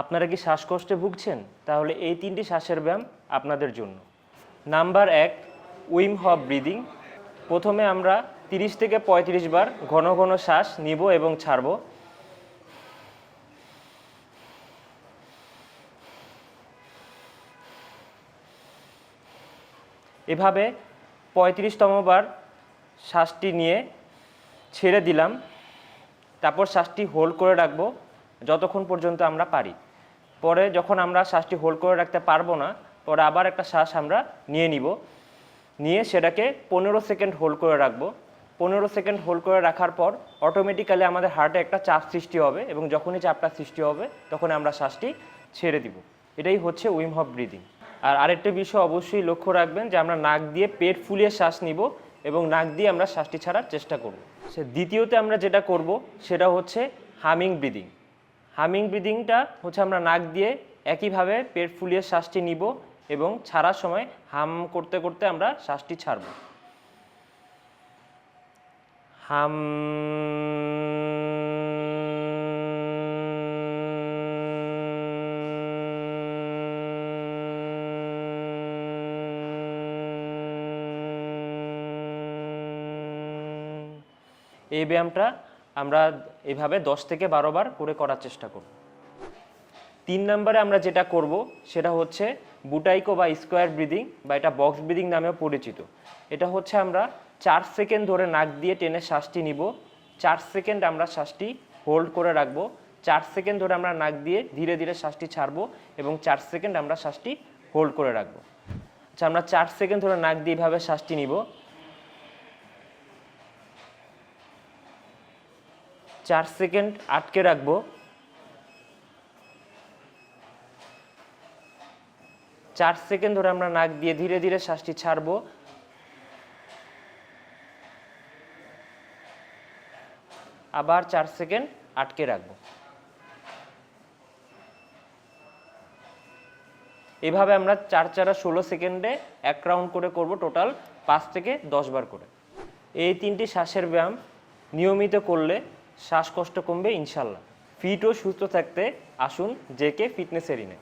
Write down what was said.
আপনারা কি শ্বাসকষ্টে ভুগছেন? তাহলে এই তিনটি শ্বাসের ব্যায়াম আপনাদের জন্য। নাম্বার এক, উইম হব ব্রিদিং। প্রথমে আমরা 30 থেকে 35 বার ঘন ঘন শ্বাস নিব এবং ছাড়ব। এভাবে পঁয়ত্রিশতম বার শ্বাসটি নিয়ে ছেড়ে দিলাম। তারপর শ্বাসটি হোল্ড করে রাখব যতক্ষণ পর্যন্ত আমরা পারি। পরে যখন আমরা শ্বাসটি হোল্ড করে রাখতে পারব না, পরে আবার একটা শ্বাস আমরা নিয়ে নিব। নিয়ে সেটাকে পনেরো সেকেন্ড হোল্ড করে রাখব। পনেরো সেকেন্ড হোল্ড করে রাখার পর অটোমেটিক্যালি আমাদের হার্টে একটা চাপ সৃষ্টি হবে এবং যখনই চাপটা সৃষ্টি হবে তখন আমরা শ্বাসটি ছেড়ে দিব। এটাই হচ্ছে উইম হফ ব্রিদিং। আর আরেকটা বিষয় অবশ্যই লক্ষ্য রাখবেন যে আমরা নাক দিয়ে পেট ফুলিয়ে শ্বাস নিব এবং নাক দিয়ে আমরা শ্বাসটি ছাড়ার চেষ্টা করব। সে দ্বিতীয়তে আমরা যেটা করব, সেটা হচ্ছে হামিং ব্রিদিং। হামিং ব্রিদিংটা হচ্ছে আমরা নাক দিয়ে একইভাবে পেট ফুলিয়ে শ্বাসটি নিব এবং ছাড়ার সময় হাম করতে করতে আমরা শ্বাসটি ছাড়ব। হাম এই ব্যায়ামটা আমরা এভাবে দশ থেকে বারো বার করে করার চেষ্টা করব। তিন নম্বরে আমরা যেটা করব, সেটা হচ্ছে বুটাইকো বা স্কোয়ার ব্রিদিং বা এটা বক্স ব্রিদিং নামেও পরিচিত। এটা হচ্ছে আমরা চার সেকেন্ড ধরে নাক দিয়ে টেনে শ্বাসটি নিব। চার সেকেন্ড আমরা শ্বাসটি হোল্ড করে রাখব। চার সেকেন্ড ধরে আমরা নাক দিয়ে ধীরে ধীরে শ্বাসটি ছাড়বো এবং চার সেকেন্ড আমরা শ্বাসটি হোল্ড করে রাখব। আচ্ছা আমরা চার সেকেন্ড ধরে নাক দিয়ে এভাবে শ্বাসটি নিব। চার সেকেন্ড আটকে রাখব। চার সেকেন্ড ধরে আমরা নাক দিয়ে ধীরে ধীরে শ্বাসটি ছাড়বো। আবার চার সেকেন্ড আটকে রাখব। এভাবে আমরা চার চারা ষোলো সেকেন্ডে এক রাউন্ড করে করব টোটাল পাঁচ থেকে দশ বার করে। এই তিনটি শ্বাসের ব্যায়াম নিয়মিত করলে শ্বাসকষ্ট কমবে ইনশাল্লাহ। ফিট ও সুস্থ থাকতে আসুন জেকে ফিটনেস এরিনে।